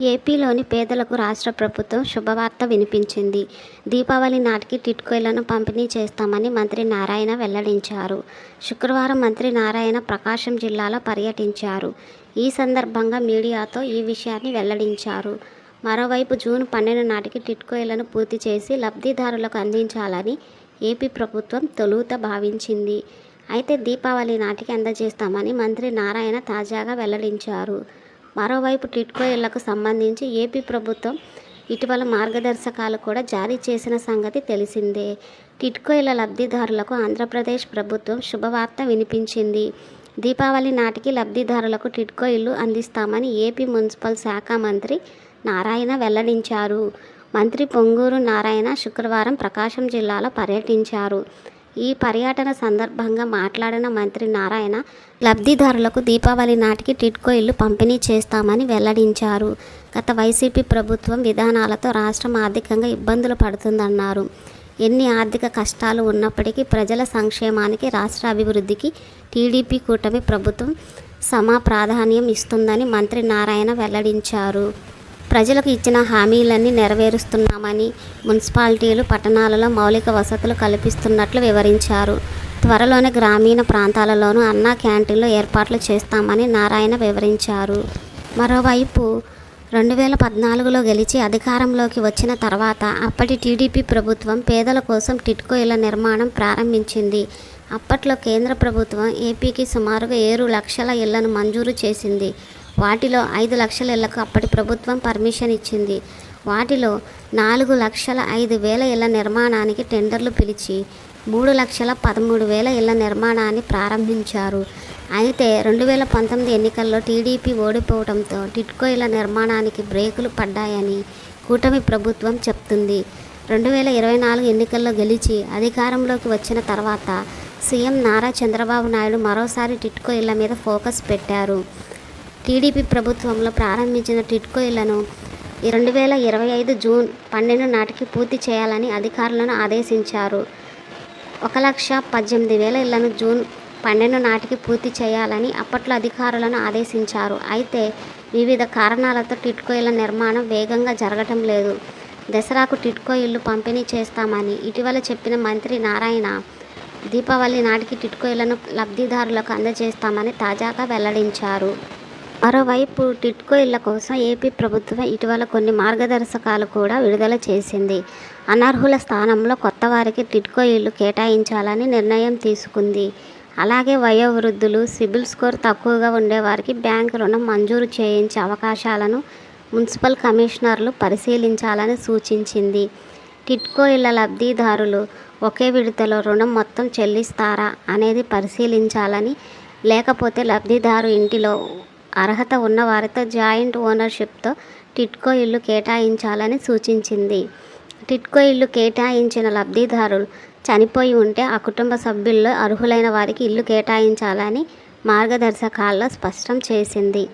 ఏపీలోని పేదలకు రాష్ట్ర ప్రభుత్వం శుభవార్త వినిపించింది. దీపావళి నాటికి టిట్కోయిలను పంపిణీ చేస్తామని మంత్రి నారాయణ వెల్లడించారు. శుక్రవారం మంత్రి నారాయణ ప్రకాశం జిల్లాలో పర్యటించారు. ఈ సందర్భంగా మీడియాతో ఈ విషయాన్ని వెల్లడించారు. మరోవైపు జూన్ పన్నెండు నాటికి టిట్కోయిలను పూర్తి చేసి లబ్ధిదారులకు అందించాలని ఏపీ ప్రభుత్వం తొలుత భావించింది. అయితే దీపావళి నాటికి అందజేస్తామని మంత్రి నారాయణ తాజాగా వెల్లడించారు. మరోవైపు టిట్కో ఇళ్ళకు సంబంధించి ఏపీ ప్రభుత్వం ఇటీవల మార్గదర్శకాలు కూడా జారీ చేసిన సంగతి తెలిసిందే. టిట్కో ఇళ్ళ లబ్ధిదారులకు ఆంధ్రప్రదేశ్ ప్రభుత్వం శుభవార్త వినిపించింది. దీపావళి నాటికి లబ్ధిదారులకు టిట్కో ఇల్లు అందిస్తామని ఏపీ మున్సిపల్ శాఖ మంత్రి నారాయణ వెల్లడించారు. మంత్రి పొంగూరు నారాయణ శుక్రవారం ప్రకాశం జిల్లాలో పర్యటించారు. ఈ పర్యటన సందర్భంగా మాట్లాడిన మంత్రి నారాయణ లబ్ధిదారులకు దీపావళి నాటికి టిట్కో ఇల్లు పంపిణీ చేస్తామని వెల్లడించారు. గత వైసీపీ ప్రభుత్వం విధానాలతో రాష్ట్రం ఆర్థికంగా ఇబ్బందులు పడుతుందన్నారు. ఎన్ని ఆర్థిక కష్టాలు ఉన్నప్పటికీ ప్రజల సంక్షేమానికి, రాష్ట్ర అభివృద్ధికి టీడీపీ కూటమి ప్రభుత్వం సమా ప్రాధాన్యం ఇస్తుందని మంత్రి నారాయణ వెల్లడించారు. ప్రజలకు ఇచ్చిన హామీలన్నీ నెరవేరుస్తున్నామని, మున్సిపాలిటీలు, పట్టణాలలో మౌలిక వసతులు కల్పిస్తున్నట్లు వివరించారు. త్వరలోనే గ్రామీణ ప్రాంతాలలోనూ అన్నా క్యాంటీన్లు ఏర్పాట్లు చేస్తామని నారాయణ వివరించారు. మరోవైపు రెండు వేల పద్నాలుగులో గెలిచి అధికారంలోకి వచ్చిన తర్వాత అప్పటి టీడీపీ ప్రభుత్వం పేదల కోసం టిట్కో ఇళ్ళ నిర్మాణం ప్రారంభించింది. అప్పట్లో కేంద్ర ప్రభుత్వం ఏపీకి సుమారుగా ఏడు లక్షల ఇళ్ళను మంజూరు చేసింది. వాటిలో ఐదు లక్షల ఇళ్ళకు అప్పటి ప్రభుత్వం పర్మిషన్ ఇచ్చింది. వాటిలో నాలుగు లక్షల ఐదు వేల ఇళ్ళ నిర్మాణానికి టెండర్లు పిలిచి మూడు లక్షల పదమూడు వేల ఇళ్ళ నిర్మాణాన్ని ప్రారంభించారు. అయితే రెండు వేల పంతొమ్మిది ఎన్నికల్లో టీడీపీ ఓడిపోవడంతో టిట్కో ఇళ్ళ నిర్మాణానికి బ్రేకులు పడ్డాయని కూటమి ప్రభుత్వం చెప్తుంది. రెండు వేల ఇరవై నాలుగు ఎన్నికల్లో గెలిచి అధికారంలోకి వచ్చిన తర్వాత సీఎం నారా చంద్రబాబు నాయుడు మరోసారి టిట్కో ఇళ్ళ మీద ఫోకస్ పెట్టారు. టీడీపీ ప్రభుత్వంలో ప్రారంభించిన టిడ్కో ఇళ్ళను రెండు వేల ఇరవై ఐదు జూన్ పన్నెండు నాటికి పూర్తి చేయాలని అధికారులను ఆదేశించారు. ఒక లక్ష పద్దెనిమిది వేల ఇళ్ళను జూన్ పన్నెండు నాటికి పూర్తి చేయాలని అప్పట్లో అధికారులను ఆదేశించారు. అయితే వివిధ కారణాలతో టిట్కో ఇళ్ళ నిర్మాణం వేగంగా జరగటం లేదు. దసరాకు టిట్కో ఇల్లు పంపిణీ చేస్తామని ఇటీవల చెప్పిన మంత్రి నారాయణ దీపావళి నాటికి టిట్కో ఇళ్ళను లబ్ధిదారులకు అందజేస్తామని తాజాగా వెల్లడించారు. మరోవైపు టిట్కో ఇళ్ళ కోసం ఏపీ ప్రభుత్వం ఇటీవల కొన్ని మార్గదర్శకాలు కూడా విడుదల చేసింది. అనర్హుల స్థానంలో కొత్తవారికి టిట్కో ఇల్లు కేటాయించాలని నిర్ణయం తీసుకుంది. అలాగే వయోవృద్ధులు, సిబిల్ స్కోర్ తక్కువగా ఉండేవారికి బ్యాంకు రుణం మంజూరు చేయించే అవకాశాలను మున్సిపల్ కమిషనర్లు పరిశీలించాలని సూచించింది. టిట్కో ఇళ్ళ లబ్ధిదారులు ఒకే విడతలో రుణం మొత్తం చెల్లిస్తారా అనేది పరిశీలించాలని, లేకపోతే లబ్ధిదారు ఇంటిలో అర్హత ఉన్నవారితో జాయింట్ ఓనర్షిప్తో టిడ్కో ఇల్లు కేటాయించాలని సూచించింది. టిడ్కో ఇల్లు కేటాయించిన లబ్ధిదారులు చనిపోయి ఉంటే ఆ కుటుంబ సభ్యుల్లో అర్హులైన వారికి ఇల్లు కేటాయించాలని మార్గదర్శకాల్లో స్పష్టం చేసింది.